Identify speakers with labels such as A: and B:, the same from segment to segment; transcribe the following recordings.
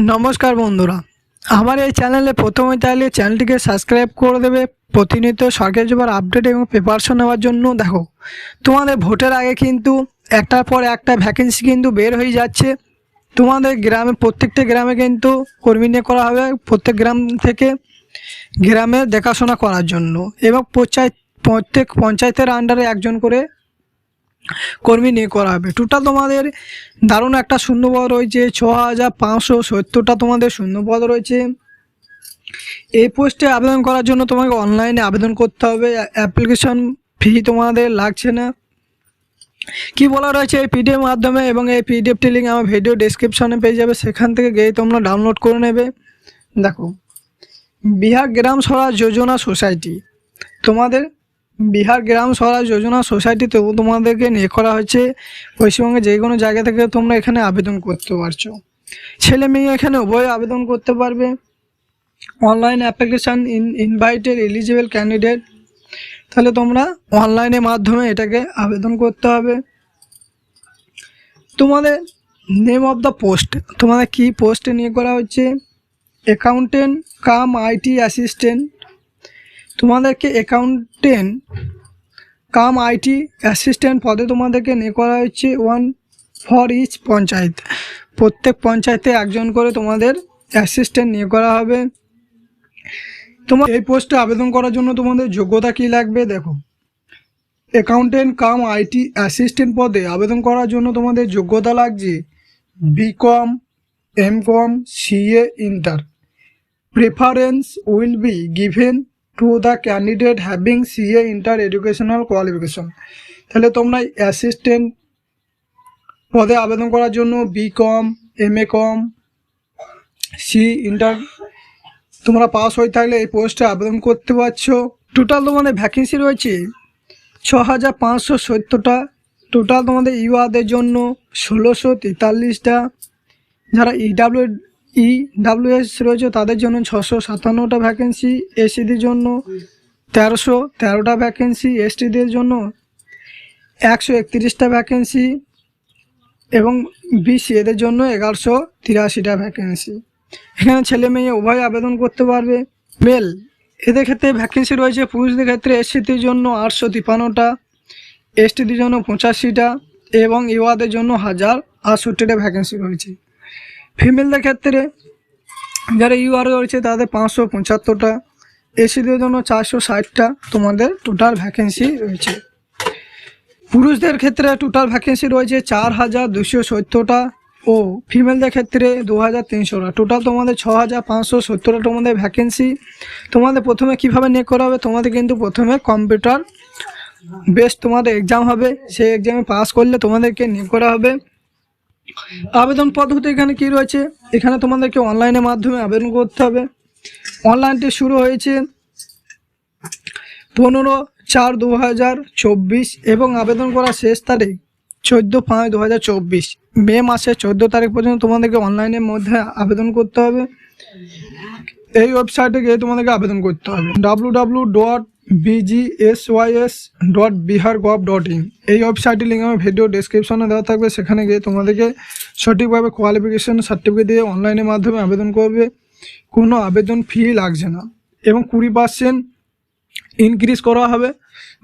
A: নমস্কার বন্ধুরা। আমার এই চ্যানেলে প্রথমে চাইলে চ্যানেলটিকে সাবস্ক্রাইব করে দেবে। প্রতিনিয়ত সরকারি জবার আপডেট এবং প্রিপারেশন নেওয়ার জন্য দেখো। তোমাদের ভোটের আগে কিন্তু একটার পর একটা ভ্যাকেন্সি কিন্তু বের হয়ে যাচ্ছে। তোমাদের গ্রামে, প্রত্যেকটা গ্রামে কিন্তু কর্মী নিয়ে করা হবে প্রত্যেক গ্রাম থেকে গ্রামে দেখাশোনা করার জন্য। এবং পঞ্চায়েত, প্রত্যেক পঞ্চায়েতের আন্ডারে একজন করে কর্মী নিয়ে করা হবে। টোটাল তোমাদের দারুণ একটা শূন্যপদ রয়েছে, ছ হাজার পাঁচশো সত্তরটা তোমাদের শূন্যপদ রয়েছে। এই পোস্টে আবেদন করার জন্য তোমাকে অনলাইনে আবেদন করতে হবে। অ্যাপ্লিকেশন ফি তোমাদের লাগছে না। কি বলা রয়েছে এই পিডিএফ মাধ্যমে এবং এই পিডিএফটি লিঙ্ক আমার ভিডিও ডেসক্রিপশনে পেয়ে যাবে। সেখান থেকে গিয়ে তোমরা ডাউনলোড করে নেবে। দেখো, বিহার গ্রাম স্বরাজ যোজনা সোসাইটি, তোমাদের বিহার গ্রাম স্বরাজ যোজনা সোসাইটি তবু তোমাদেরকে নিয়ে করা হয়েছে। পশ্চিমবঙ্গে যে কোনো জায়গা থেকে তোমরা এখানে আবেদন করতে পারছ। ছেলে মেয়ে এখানে উভয় আবেদন করতে পারবে। Online application in invited eligible candidate তাহলে তোমরা অনলাইনের মাধ্যমে এটাকে আবেদন করতে হবে। তোমাদের নেম অফ দ্য পোস্ট তোমাদের কি পোস্টে নিয়ে করা হচ্ছে? অ্যাকাউন্টেন্ট কাম আইটি অ্যাসিস্ট্যান্ট তোমাদেরকে অ্যাকাউন্টেন্ট কাম আইটি অ্যাসিস্ট্যান্ট পদে তোমাদেরকে নিয়ে করা হচ্ছে ওয়ান ফর ইচ পঞ্চায়েত। প্রত্যেক পঞ্চায়েতে একজন করে তোমাদের অ্যাসিস্ট্যান্ট নিয়ে করা হবে। তোমার এই পোস্টে আবেদন করার জন্য তোমাদের যোগ্যতা কী লাগবে দেখো। অ্যাকাউন্টেন্ট কাম আইটি অ্যাসিস্ট্যান্ট পদে আবেদন করার জন্য তোমাদের যোগ্যতা লাগছে BCom M com CA inter preference will be given to the candidate having CA inter educational qualification তাহলে তোমরা অ্যাসিস্ট্যান্ট পদে আবেদন করার জন্য B com M A com C inter তোমরা পাস হয়ে থাকলে এই পোস্টে আবেদন করতে পারছ। টোটাল তোমাদের ভ্যাকেন্সি রয়েছে ছ হাজার পাঁচশো সত্তরটা। টোটাল তোমাদের ইউআদের জন্য ষোলোশো তেতাল্লিশটা। যারা ইডাব্লিউ ই ডাব্লিউএস রয়েছে, তাদের জন্য ছশো সাতান্নটা ভ্যাকেন্সি এসিদের জন্য তেরোশো তেরোটা ভ্যাকেন্সি এসটিদের জন্য একশো একত্রিশটা ভ্যাকেন্সি এবং বিসি এদের জন্য এগারোশো তিরাশিটা ভ্যাকেন্সি এখানে ছেলে মেয়ে উভয় আবেদন করতে পারবে। মেল, এদের ক্ষেত্রে ভ্যাকেন্সি রয়েছে, পুরুষদের ক্ষেত্রে এসসিদের জন্য আটশো তিপ্পান্নটা এসটিদের জন্য পঁচাশিটা এবং ইউয়াদের জন্য হাজার আটষট্টিটা ভ্যাকেন্সি রয়েছে। ফিমেলদের ক্ষেত্রে যারা ইউআর রয়েছে, তাদের পাঁচশো পঁচাত্তরটা। এসিদের জন্য চারশো ষাটটা তোমাদের টোটাল ভ্যাকেন্সি রয়েছে। পুরুষদের ক্ষেত্রে টোটাল ভ্যাকেন্সি রয়েছে চার হাজার দুশো সত্তরটা ও ফিমেলদের ক্ষেত্রে দু হাজার তিনশোটা। টোটাল তোমাদের ছ হাজার পাঁচশো সত্তরটা তোমাদের ভ্যাকেন্সি তোমাদের প্রথমে কীভাবে নিয়োগ করা হবে? তোমাদের কিন্তু প্রথমে কম্পিউটার বেস তোমাদের এক্সাম হবে। সেই এক্সামে পাস করলে তোমাদেরকে নিয়োগ করা হবে। আবেদন পদ্ধতি এখানে কি রয়েছে? এখানে তোমাদেরকে অনলাইনের মাধ্যমে আবেদন করতে হবে। অনলাইনটি শুরু হয়েছে পনেরো চার দু হাজার চব্বিশ এবং আবেদন করার শেষ তারিখ চোদ্দ পাঁচ দু হাজার চব্বিশ। মে মাসের চোদ্দ তারিখ পর্যন্ত তোমাদেরকে অনলাইনের মধ্যে আবেদন করতে হবে। এই ওয়েবসাইটে গিয়ে তোমাদেরকে আবেদন করতে হবে। W W dot BGSYS dot Bihar gov dot in এই ওয়েবসাইটের লিঙ্ক আমার ভিডিও ডেসক্রিপশনে দেওয়া থাকবে। সেখানে গিয়ে তোমাদেরকে সঠিকভাবে কোয়ালিফিকেশন সার্টিফিকেট দিয়ে অনলাইনের মাধ্যমে আবেদন করবে। কোনো আবেদন ফি লাগছে না এবং কুড়ি পার্সেন্ট ইনক্রিজ করা হবে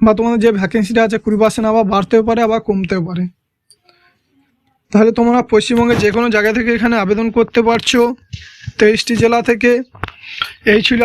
A: বা তোমাদের যে ভ্যাকেন্সিটা আছে কুড়ি পার্সেন্ট আবার বাড়তেও পারে, আবার কমতেও পারে। তাহলে তোমরা পশ্চিমবঙ্গে যে কোনো জায়গা থেকে এখানে আবেদন করতে পারছ। তেইশটি জেলা থেকে। এই ছিল